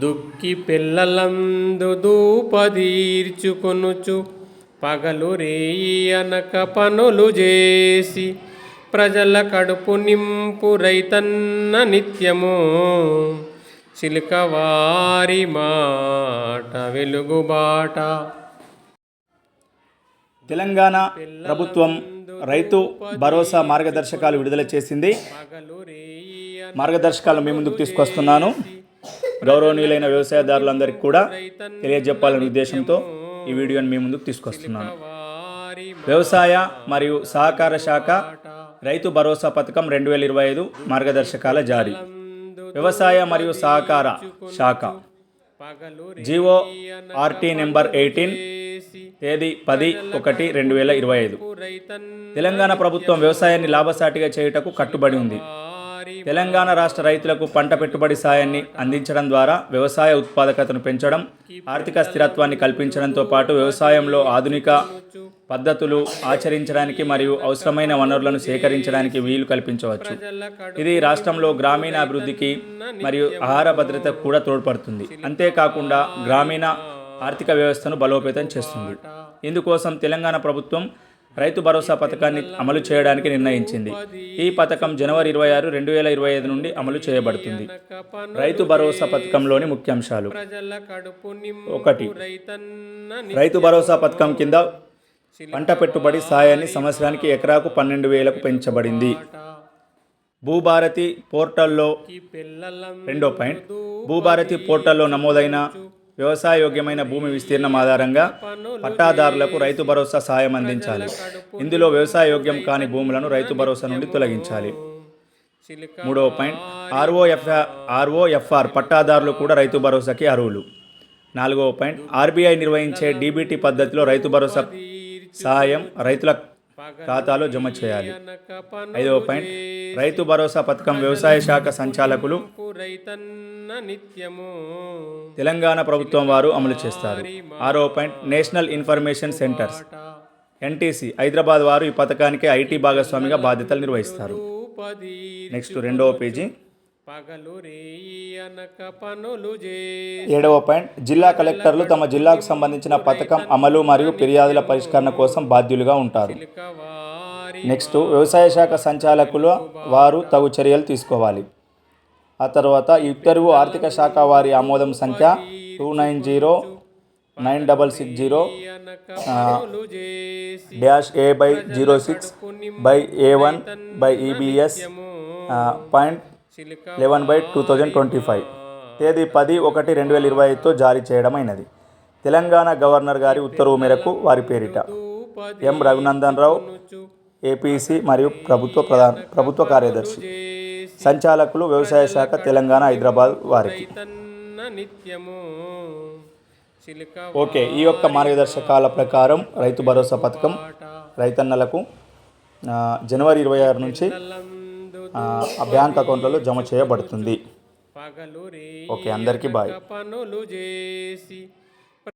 దుక్కి పిల్లలందు దూపదీర్చుకొనుచు పగలు రేయి అనక పనులు చేసి ప్రజల కడుపు నింపు రైతన్న నిత్యము. చిలుకవారి మాట వెలుగుబాట తెలంగాణ ప్రభుత్వం రైతు భరోసా మార్గదర్శకాలు విడుదల చేసింది. మార్గదర్శకాలు మీ ముందుకు తీసుకొస్తున్నాను. గౌరవనీయులైన వ్యవసాయదారులందరికీ కూడా తెలియజెప్పాలనే ఉద్దేశంతో ఈ వీడియోని మీ ముందుకు తీసుకొస్తున్నాను. వ్యవసాయ మరియు సహకార శాఖ రైతు భరోసా పథకం రెండు వేల ఇరవై ఐదు మార్గదర్శకాల జారీ. వ్యవసాయ మరియు సహకార శాఖ. జీవో ఆర్టీ నెంబర్ ఎయిటీన్ తేదీ పది ఒకటి రెండు వేల ఇరవై ఐదు. తెలంగాణ ప్రభుత్వం వ్యవసాయాన్ని లాభసాటిగా చేయుటకు కట్టుబడి ఉంది. తెలంగాణ రాష్ట్ర రైతులకు పంట పెట్టుబడి సాయాన్ని అందించడం ద్వారా వ్యవసాయ ఉత్పాదకతను పెంచడం ఆర్థిక స్థిరత్వాన్ని కల్పించడంతో పాటు వ్యవసాయంలో ఆధునిక పద్ధతులు ఆచరించడానికి మరియు అవసరమైన వనరులను సేకరించడానికి వీలు కల్పించవచ్చు. ఇది రాష్ట్రంలో గ్రామీణ అభివృద్ధికి మరియు ఆహార భద్రతకు కూడా తోడ్పడుతుంది. అంతేకాకుండా గ్రామీణ ఆర్థిక వ్యవస్థను బలోపేతం చేస్తుంది. ఇందుకోసం తెలంగాణ ప్రభుత్వం రైతు భరోసా పథకాన్ని అమలు చేయడానికి నిర్ణయించింది. ఈ పథకం జనవరి ఇరవై ఆరు రెండు వేల ఇరవై ఐదు నుండి అమలు చేయబడుతుంది. రైతు భరోసా పథకంలోని ముఖ్యాంశాలు. ఒకటి రైతు భరోసా పథకం కింద పంట పెట్టుబడి సాయాన్ని సంవత్సరానికి ఎకరాకు పన్నెండు వేలకు పెంచబడింది. భూభారతి పోర్టల్లో రెండో పాయింట్ భూభారతి పోర్టల్లో నమోదైన వ్యవసాయ యోగ్యమైన భూమి విస్తీర్ణం ఆధారంగా పట్టాదారులకు రైతు భరోసా సహాయం అందించాలి. ఇందులో వ్యవసాయ యోగ్యం కాని భూములను రైతు భరోసా నుండి తొలగించాలి. మూడవ పాయింట్ ఆర్ఓఎఫ్ఆర్ ఆర్ఓఎఫ్ఆర్ పట్టాదారులు కూడా రైతు భరోసాకి అర్హులు. నాలుగవ పాయింట్ ఆర్బీఐ నిర్వహించే డీబీటీ పద్ధతిలో రైతు భరోసా సహాయం రైతుల ఖాతాలో జమ చేయాలి. ఐదవ పాయింట్ రైతు భరోసా పథకం వ్యవసాయ శాఖ సంచాలకులు. తెలంగాణ ప్రభుత్వం వారు అమలు చేస్తారు. ఆరో point national information centres. NTC Hyderabad వారు ఈ పథకానికి ఐటీ భాగస్వామిగా బాధ్యతలు నిర్వహిస్తారు. నెక్స్ట్ రెండవ పేజీ. పగలు అనక పనులు ఏడవ పాయింట్ జిల్లా కలెక్టర్లు తమ జిల్లాకు సంబంధించిన పథకం అమలు మరియు ఫిర్యాదుల పరిష్కరణ కోసం బాధ్యులుగా ఉంటారు. నెక్స్ట్ వ్యవసాయ శాఖ సంచాలకులు వారు తగు చర్యలు తీసుకోవాలి. ఆ తర్వాత ఈ ఉత్తర్వు ఆర్థిక శాఖ వారి ఆమోదం సంఖ్య two nine zero nine double six zero dash dash A by zero six by A one by EBS point eleven by two thousand twenty five. తేదీ పది ఒకటి రెండు వేల ఇరవై ఐదుతో జారీ చేయడమైనది. తెలంగాణ గవర్నర్ గారి ఉత్తర్వు మేరకు వారి పేరిట ఎం రఘునందన్ రావు ఏపీసీ మరియు ప్రభుత్వ ప్రధాన ప్రభుత్వ కార్యదర్శి సంచాలకులు వ్యవసాయ శాఖ తెలంగాణ హైదరాబాద్ వారికి. ఓకే ఈ యొక్క మార్గదర్శకాల ప్రకారం రైతు భరోసా పథకం రైతన్నలకు జనవరి ఇరవై ఆరు నుంచి ఆ, బ్యాంక్ అకౌంట్లలో జమ చేయబడుతుంది. ఓకే అందరికీ బాయ్. పనులు చేసి